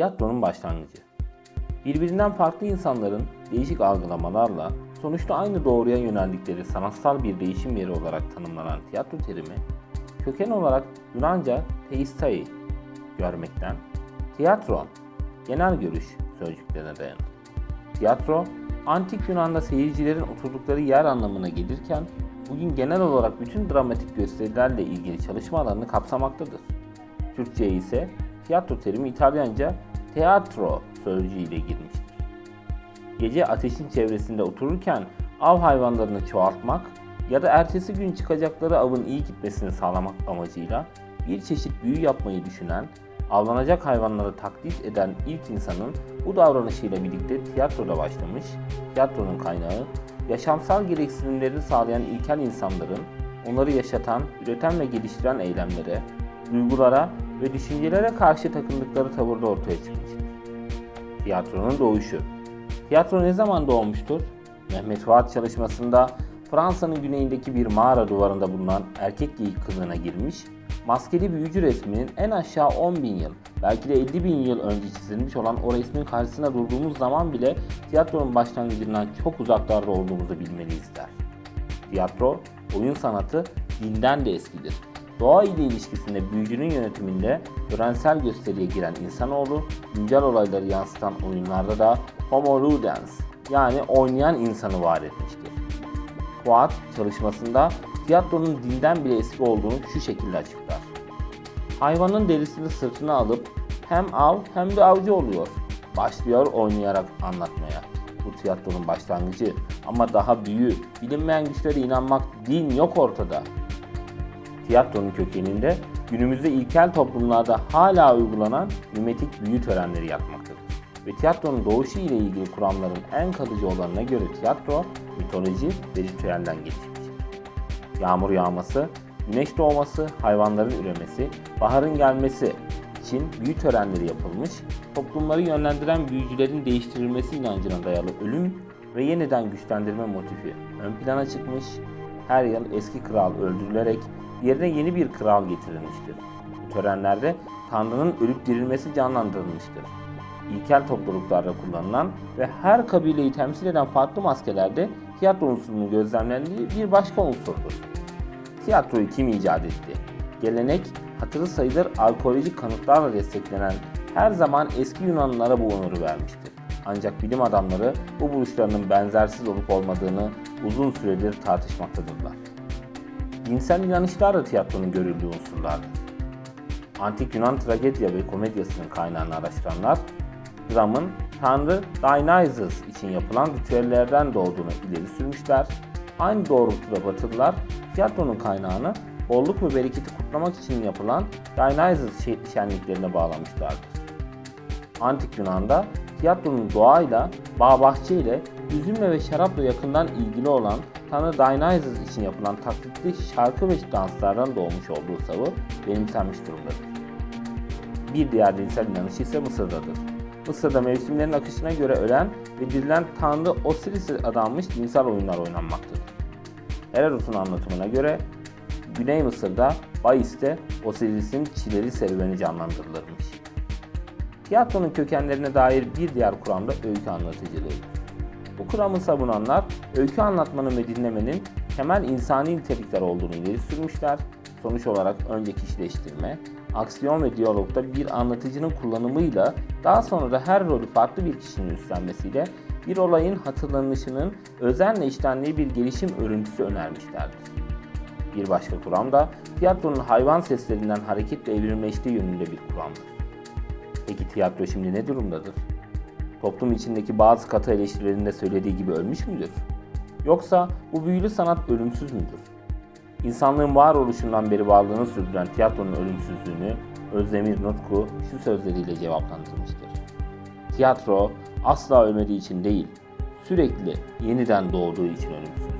Tiyatronun başlangıcı. Birbirinden farklı insanların değişik algılamalarla sonuçta aynı doğruya yöneldikleri sanatsal bir değişim yeri olarak tanımlanan tiyatro terimi, köken olarak Yunanca teistai, görmekten, tiyatron, genel görüş sözcüklerine dayanır. Tiyatro, antik Yunan'da seyircilerin oturdukları yer anlamına gelirken, bugün genel olarak bütün dramatik gösterilerle ilgili çalışma alanını kapsamaktadır. Türkçe'ye ise tiyatro terimi İtalyanca teatro sözcüğüyle girmiştir. Gece ateşin çevresinde otururken av hayvanlarını çoğaltmak ya da ertesi gün çıkacakları avın iyi gitmesini sağlamak amacıyla bir çeşit büyü yapmayı düşünen, avlanacak hayvanları taklit eden ilk insanın bu davranışıyla birlikte tiyatroda başlamış, tiyatronun kaynağı, yaşamsal gereksinimlerini sağlayan ilkel insanların onları yaşatan, üreten ve geliştiren eylemlere, duygulara ve düşüncelere karşı takındıkları tavırda ortaya çıkmıştır. Tiyatronun doğuşu Tiyatro ne zaman doğmuştur? Mehmet Fuat çalışmasında Fransa'nın güneyindeki bir mağara duvarında bulunan erkek geyik kılığına girmiş, maskeli büyücü resminin en aşağı 10 bin yıl, belki de 50 bin yıl önce çizilmiş olan o resmin karşısına durduğumuz zaman bile tiyatronun başlangıcından çok uzaklarda olduğumuzu bilmeliyiz der. Tiyatro, oyun sanatı dinden de eskidir. Doğa ile ilişkisinde büyücünün yönetiminde öğrensel gösteriye giren insanoğlu, güncel olayları yansıtan oyunlarda da Homo ludens yani oynayan insanı var etmiştir. Fuat çalışmasında tiyatronun dinden bile eski olduğunu şu şekilde açıklar. Hayvanın derisini sırtına alıp hem av hem de avcı oluyor. Başlıyor oynayarak anlatmaya. Bu tiyatronun başlangıcı ama daha büyü, bilinmeyen güçlere inanmak, din yok ortada. Tiyatronun kökeninde günümüzde ilkel toplumlarda hala uygulanan mimetik büyü törenleri yatmaktadır. Ve tiyatronun doğuşu ile ilgili kuramların en kalıcı olanına göre tiyatro, mitoloji ve ritüelden geçmiştir. Yağmur yağması, güneş doğması, hayvanların üremesi, baharın gelmesi için büyü törenleri yapılmış, toplumları yönlendiren büyücülerin değiştirilmesi inancına dayalı ölüm ve yeniden güçlendirme motifi ön plana çıkmış, her yıl eski kral öldürülerek yerine yeni bir kral getirilmiştir. Bu törenlerde Tanrı'nın ölüp dirilmesi canlandırılmıştır. İlkel topluluklarda kullanılan ve her kabileyi temsil eden farklı maskelerde tiyatro unsurunun gözlemlendiği bir başka unsurdur. Tiyatroyu kim icat etti? Gelenek, hatırı sayılır arkeolojik kanıtlarla desteklenen her zaman eski Yunanlılara bu onuru vermiştir. Ancak bilim adamları bu buluşlarının benzersiz olup olmadığını uzun süredir tartışmaktadırlar. Dinsel inanışlar da tiyatronun görüldüğü unsurlardır. Antik Yunan tragedya ve komedyasının kaynağını araştıranlar, dramın Tanrı Dionysus için yapılan ritüellerden doğduğunu ileri sürmüşler. Aynı doğrultuda Batılılar tiyatronun kaynağını bolluk ve bereketi kutlamak için yapılan Dionysus şe- şenliklerine bağlamışlardır. Antik Yunan'da tiyatronun doğayla, bağ bahçe üzümle ve şarapla yakından ilgili olan Tanrı Dionysus için yapılan taklitli şarkı ve danslardan doğmuş olduğu savı benimsenmiş durumdadır. Bir diğer dinsel inanış ise Mısır'dadır. Mısır'da mevsimlerin akışına göre ölen ve dirilen Tanrı Osiris'e adanmış dinsel oyunlar oynanmaktadır. Herodot'un anlatımına göre Güney Mısır'da Bais'te Osiris'in çileri serüveni canlandırılırmış. Tiyatronun kökenlerine dair bir diğer kuram da öykü anlatıcılığıdır. Kuramı savunanlar öykü anlatmanın ve dinlemenin temel insani nitelikler olduğunu ileri sürmüşler. Sonuç olarak önce kişileştirme, aksiyon ve diyalogda bir anlatıcının kullanımıyla daha sonra da her rolü farklı bir kişinin üstlenmesiyle bir olayın hatırlanışının özenle işlendiği bir gelişim örüntüsü önermişlerdir. Bir başka kuram da tiyatronun hayvan seslerinden hareketle evrimleştiği yönünde bir kuramdır. Peki tiyatro şimdi ne durumdadır? Toplum içindeki bazı katı eleştirilerinde söylediği gibi ölmüş müdür? Yoksa bu büyülü sanat ölümsüz müdür? İnsanlığın varoluşundan beri varlığını sürdüren tiyatronun ölümsüzlüğünü Özdemir Nutku şu sözleriyle cevaplandırmıştır. Tiyatro asla ölmediği için değil, sürekli yeniden doğduğu için ölümsüz.